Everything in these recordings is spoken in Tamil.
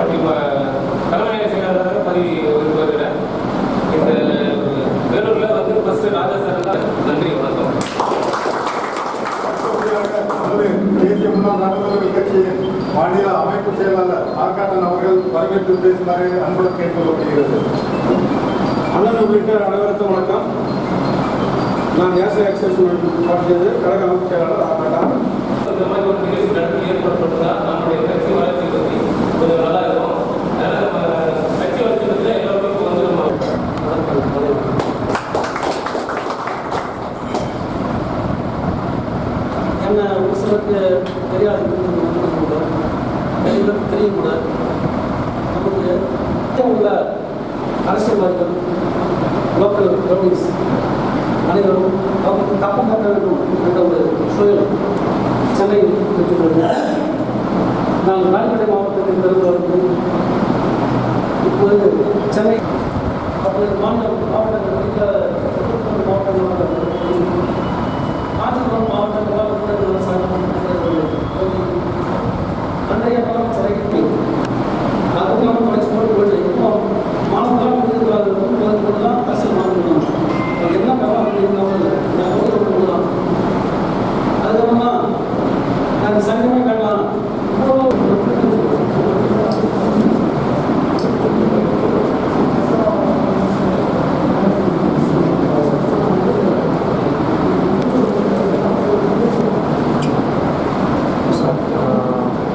ம- தலைமை செயலாளராக பதவி வருகிறேன் இந்த வேலூரில் வந்து ஃபர்ஸ்ட் ராஜா சார் தான் நன்றி வணக்கம். தேசிய முன்னாள் நடுவர்கள் கட்சியின் மாநில அமைப்பு செயலாளர் ஆர்காட்டன் அவர்கள் வரவேற்று பேசுமாறு அன்புடன் கேட்டுக்கொள்ளப்படுகிறது அண்ணன் உள்ளிட்ட அனைவருக்கும் வணக்கம். நான் நேஷனல் எக்ஸைஸ் பார்ட்டியது கழக அமைப்பு செயலாளர் ஆமாட்டா இந்த மாதிரி ஒரு நிகழ்ச்சி நடத்தி நம்முடைய கட்சி கொஞ்சம் நல்லா இருக்கும். அதனால நம்ம கட்சி வளர்ச்சி பற்றி வந்து நம்ம என்ன ஒரு சிலருக்கு தெரியாது கூட நிறைய பேருக்கு தெரியும் கூட நமக்கு உள்ள அரசியல்வாதிகள் லோக்கல் கவர்னிஸ் அனைவரும் தப்பு கப்பம் வேண்டும் என்ற ஒரு சூழல் சென்னையில் இருக்கிறது. நான் ராணிப்பேட்டை மாவட்டத்தில் பிறந்து இப்போது சென்னை அப்போது மாநில மாவட்டங்கள்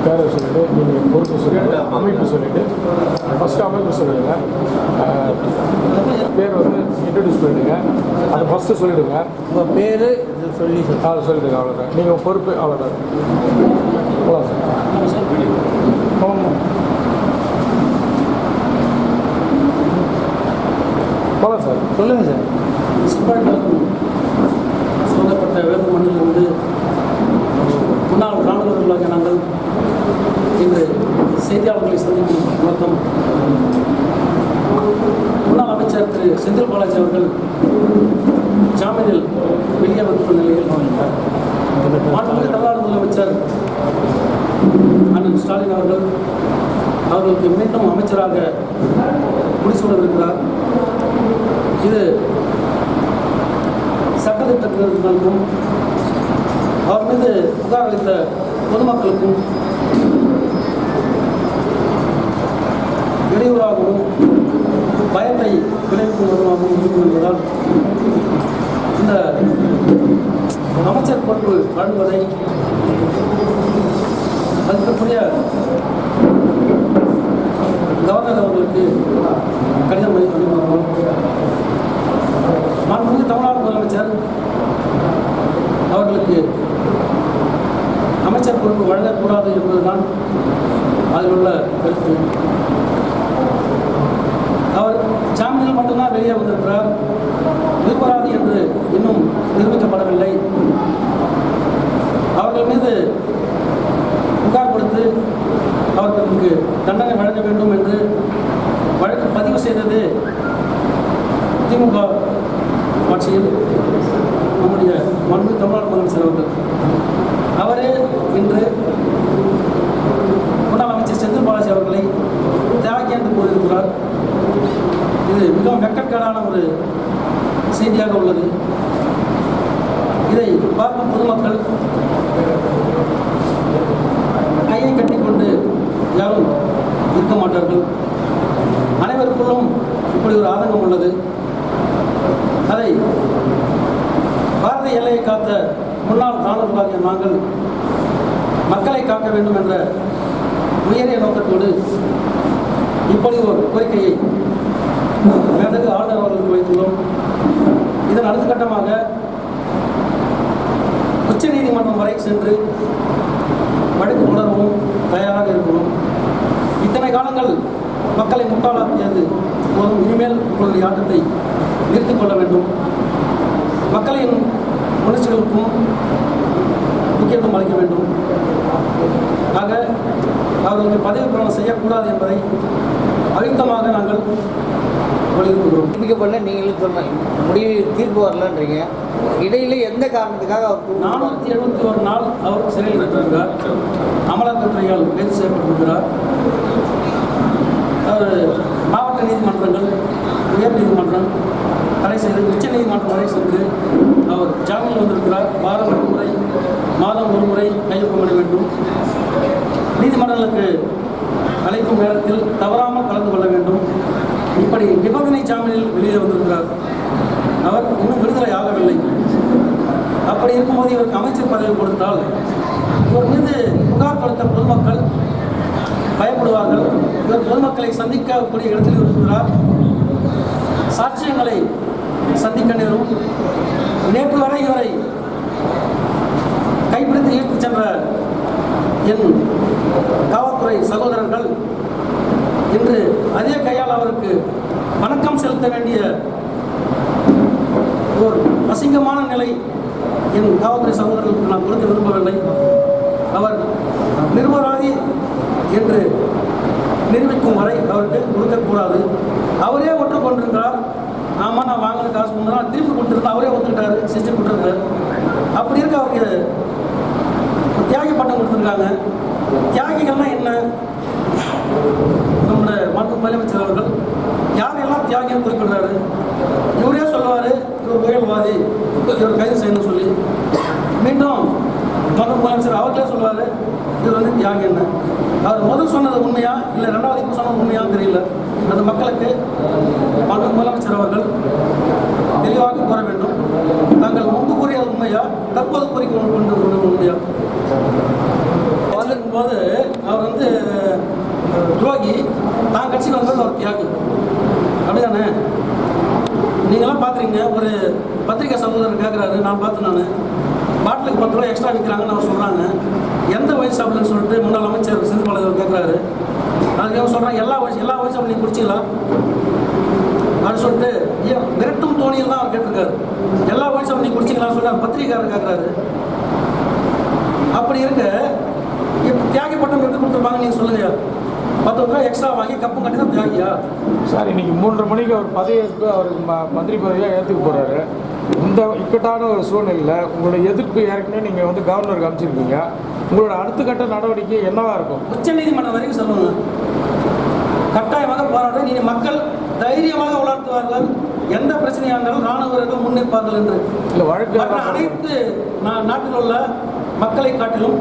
பேரை சொல்லிட்டு நீங்கள் பொறுப்பு சொல்லிட்டு அமைப்பு சொல்லிட்டு ஃபஸ்ட்டு அமைப்பு சொல்லிடுங்க. பேர் வந்து இன்ட்ரடியூஸ் பண்ணிடுங்க. அதை ஃபஸ்ட்டு சொல்லிடுங்க. உங்கள் பேர் சொல்லி அதை சொல்லிடுங்க அவ்வளோதான் நீங்கள் பொறுப்பு அவ்வளோதான் போகலாம் சார். ஆமாம் போகலாம் சார். சொல்லுங்கள் சார். சொல்லப்பட்ட வேறு மண்ணிலிருந்து முன்னாள் இராணுவர்களாக நாங்கள் இன்று செய்தியாளர்களை சந்திக்கும் நோக்கம் முன்னாள் அமைச்சர் திரு செந்தில் பாலாஜி அவர்கள் ஜாமீனில் வெளியே வந்துள்ள நிலையில் மாண்புமிகு தமிழ்நாடு முதலமைச்சர் அண்ணன் ஸ்டாலின் அவர்கள் அவர்களுக்கு மீண்டும் அமைச்சராக முடிசூடவிருக்கிறார். இது சட்டத்திட்டத்தினருக்கும் அவர் மீது புகார் அளித்த பொதுமக்களுக்கும் இடையூறாகவும் பயத்தை விளைவிக்கும் விதமாகவும் இருக்கும் என்பதால் இந்த அமைச்சர் பொறுப்பு வழங்குவதை மதிப்பிற்குரிய கவர்னர் அவர்களுக்கு கடிதம் அனுப்பியிருக்கிறோம் மாண்புமிகு தமிழ்நாடு முதலமைச்சர் அவர்களுக்கு அமைச்சர் பொறுப்பு வழங்கக்கூடாது என்பதுதான் அதில் உள்ள கருத்து அவர் ஜாமீனில் மட்டும்தான் வெளியே வந்திருக்கிறார். நிர்பராதி என்று இன்னும் நிரூபிக்கப்படவில்லை. அவர்கள் மீது புகார் கொடுத்து அவர்களுக்கு தண்டனை வழங்க வேண்டும் என்று வழக்கு பதிவு செய்தது திமுக ஆட்சியில் நம்முடைய மண்பு தமிழ்நாடு முதலமைச்சர் அவர்கள். அவரே இன்று முன்னாள் அமைச்சர் செந்தில் பாலாஜி அவர்களை தியாகி என்று கூறியிருக்கிறார். இது மிகவும் வெக்கக்கேடான ஒரு செய்தியாக உள்ளது. இதை பார்க்கும் பொதுமக்கள் கையை கட்டிக்கொண்டு யாரும் இருக்க மாட்டார்கள். அனைவருக்குள்ளும் இப்படி ஒரு ஆதங்கம் உள்ளது. அதை பாரத எல்லையை காத்த முன்னாள் ராணுவர்களாகிய நாங்கள் மக்களை காக்க வேண்டும் என்ற உயரிய நோக்கத்தோடு இப்படி ஒரு கோரிக்கையை மேதகு ஆளுநர் அவர்களுக்கு வைத்துள்ளோம். இதன் அடுத்த கட்டமாக உச்ச நீதிமன்றம் வரை சென்று வழக்கு தொடரவும் தயாராக இருக்கிறோம். இத்தனை காலங்கள் மக்களை முட்டாளாக்கியது போதும். இனிமேல் உங்களுடைய ஆட்டத்தை நிறுத்திக் கொள்ள வேண்டும். மக்களின் உணர்ச்சிகளுக்கும் முக்கியத்துவம் அளிக்க வேண்டும். ஆக அவர்களுக்கு பதவி பிரமாணம் செய்யக்கூடாது என்பதை அழுத்தமாக நாங்கள் வலியுறுத்துகிறோம். நீங்களும் சொன்ன முடிவு தீர்ப்பு வரலன்றீங்க. இடையில எந்த காரணத்துக்காக அவர் நானூற்றி எழுபத்தி ஒரு நாள் அவர் சிறையில் இருக்கிறார் அமலாக்கத்துறையால் கைது செய்யப்பட்டிருக்கிறார். அவர் மாவட்ட நீதிமன்றங்கள் உயர் நீதிமன்றம் தடை செய்து உச்ச நீதிமன்றம் வரை சென்று அவர் ஜாமீன் வந்திருக்கிறார். வாரம் ஒரு முறை மாதம் ஒரு முறை கையொப்பமிட வேண்டும் நீதிமன்றங்களுக்கு அழைக்கும் நேரத்தில் தவறாமல் கலந்து கொள்ள வேண்டும் இப்படி நிபந்தனை ஜாமீனில் வெளியே வந்திருக்கிறார். அவர் இன்னும் விடுதலை ஆகவில்லை. அப்படி இருக்கும்போது இவருக்கு அமைச்சர் பதவி கொடுத்தால் இவர் மீது புகார் கொடுத்த பொதுமக்கள் பயப்படுவார்கள். இவர் பொதுமக்களை சந்திக்கக்கூடிய இடத்தில் இருக்கிறார். சாட்சியங்களை சந்திக்க நேரும். நேற்று வரை இவரை கைப்பிடித்து இழுத்துச் சென்ற என் காவல்துறை சகோதரர்கள் இன்று அதே கையால் அவருக்கு வணக்கம் செலுத்த வேண்டிய ஒரு அசிங்கமான நிலை என் காவல்துறை சகோதரர்களுக்கு நான் கொடுக்க விரும்பவில்லை. அவர் நிர்வராதி என்று நிரூபிக்கும் வரை அவருக்கு கொடுக்கக்கூடாது. அவரே ஒற்றுக்கொண்டிருக்கிறார் ஆமாம் நான் வாங்கின காசு கொடுத்தா திருப்பி கொடுத்துருந்தா அவரே ஒத்துக்கிட்டாரு சிஸ்டம் கொடுத்துருந்தார் அப்படி இருக்க அவருக்கு தியாகி பட்டம் கொடுத்துருக்காங்க. தியாகிகள்னா என்ன? நம்முடைய மாற்று முதலமைச்சர் அவர்கள் தியாகியும் குறிப்பிடுறாரு. இவரே சொல்லுவார் இவர் புயல்வாதி இவர் கைது செய்யணும்னு சொல்லி. மீண்டும் மாற்று முதலமைச்சர் அவர்களே சொல்லுவார் இவர் வந்து தியாகி என்ன? அவர் முதல் சொன்னது உண்மையா இல்லை ரெண்டாவது இப்போ சொன்னது உண்மையான்னு தெரியல. அது மக்களுக்கு மாண்பு முதலமைச்சர் அவர்கள் தெளிவாக கூற வேண்டும். தாங்கள் முன்பு கூறிய உண்மையா தற்போது கூறி கொண்டு உண்மையா? வந்திருக்கும் போது அவர் வந்து துரோகி தான் கட்சிக்கு வந்தது அவர் தியாகி. அப்படிதானே? நீங்களாம் பார்த்துறீங்க ஒரு பத்திரிக்கை சகோதரர் கேட்குறாரு நான் பார்த்து நான். பாட்டிலுக்கு பத்து ரூபா எக்ஸ்ட்ரா விற்கிறாங்கன்னு அவர் சொல்கிறாங்க எந்த வயசு அப்படின்னு சொல்லிட்டு முன்னாள் அமைச்சர் சிந்துபாலவர் கேட்குறாரு அதுக்கு அவர் சொல்கிறாங்க எல்லா வயசு எல்லா வயசும் நீங்கள் குடிச்சிங்களா? அப்படின்னு சொல்லிட்டு மிரட்டும் தோணியில் தான் அவர் கேட்டிருக்காரு. எல்லா வயசும் நீங்கள் குடிச்சிங்களான்னு சொல்லிட்டு அவர் கேட்குறாரு அப்படி இருக்க இப்போ தியாகி பட்டம் எப்படி கொடுத்துருப்பாங்க நீங்கள் சொல்லுங்க பத்து ரூபா எக்ஸ்ட்ரா வாங்கி கப்பு கட்டி தான் தியாகியா சார் இன்னைக்கு மூன்றரை மணிக்கு அவர் பதவியேற்பு அவருக்கு மந்திரி பதவியாக ஏற்றுக்க போகிறாரு இந்த இக்கட்டான ஒரு சூழ்நிலையில் உங்களோட எதிர்ப்பு ஏற்கனவே நீங்கள் வந்து கவர்னருக்கு அமைச்சிருக்கீங்க உங்களோட அடுத்த கட்ட நடவடிக்கை என்னவா இருக்கும்? உச்ச நீதிமன்றம் வரைக்கும் சொல்லுங்க கட்டாயமாக போராட நீ மக்கள் தைரியமாக வளர்த்துவார்கள் எந்த பிரச்சனையாக இருந்தாலும் ராணுவ வீரர்கள் முன்னிற்பார்கள் என்று. இல்லை வழக்கு அனைத்து நாட்டில் உள்ள மக்களை காட்டிலும்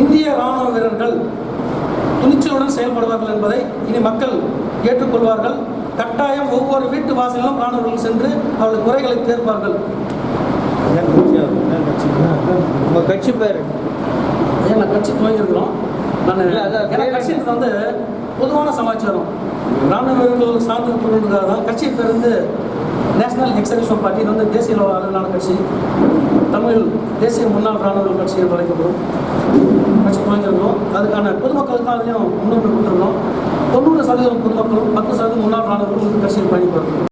இந்திய ராணுவ வீரர்கள் துணிச்சலுடன் செயல்படுவார்கள் என்பதை இனி மக்கள் ஏற்றுக்கொள்வார்கள். கட்டாயம் ஒவ்வொரு வீட்டு வாசலிலும் ராணுவர்கள் சென்று அவர்கள் குறைகளை தீர்ப்பார்கள். உங்க கட்சி பேர்? ஏன் நான் கட்சி துவங்கியிருக்கிறோம்? நான் எனக்கு கட்சி வந்து பொதுவான சமாச்சாரம். ராணுவ வீரர்கள் சார்ந்து கொள்வதற்காக தான் கட்சி பேர் வந்து நேஷனல் எக்ஸர்விஷன் பார்ட்டி வந்து தேசிய அளவு- அளவிலான கட்சி. தமிழ் தேசிய முன்னாள் ராணுவ கட்சி என்று அழைக்கப்படும். கட்சி வாங்கியிருந்தோம் அதுக்கான பொதுமக்களுக்கு அதையும் முன்னுரிமை கொடுத்துருந்தோம் தொண்ணூறு சதவீதம் பொதுமக்களும் பத்து சதவீதம் முன்னாள் மாணவர்களும் கட்சியில் பயணிப்பார்கள்.